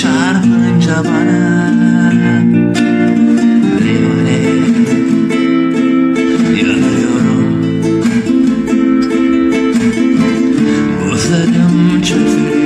çarpınca bana Yanıyorum. Buzlarım çözülüyor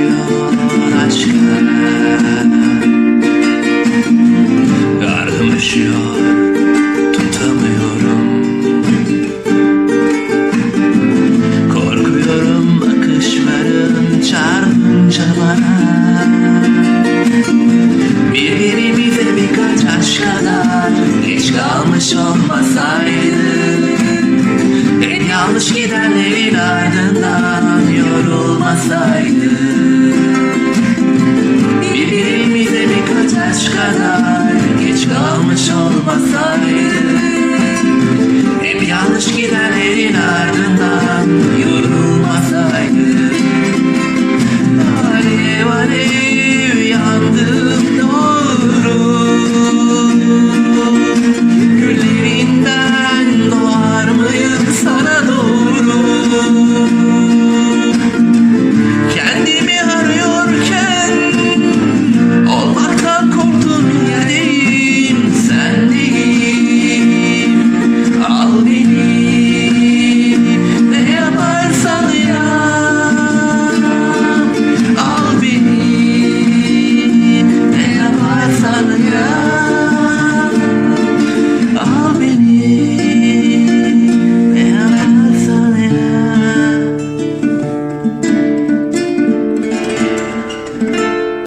kadar Geç kalmış olmasaydı. En yanlış gidenlerin ardından yorulmasaydı. Birbirimize birkaç aşk kadar Geç kalmış olmasaydı. Hep yanlış gidenlerin ardından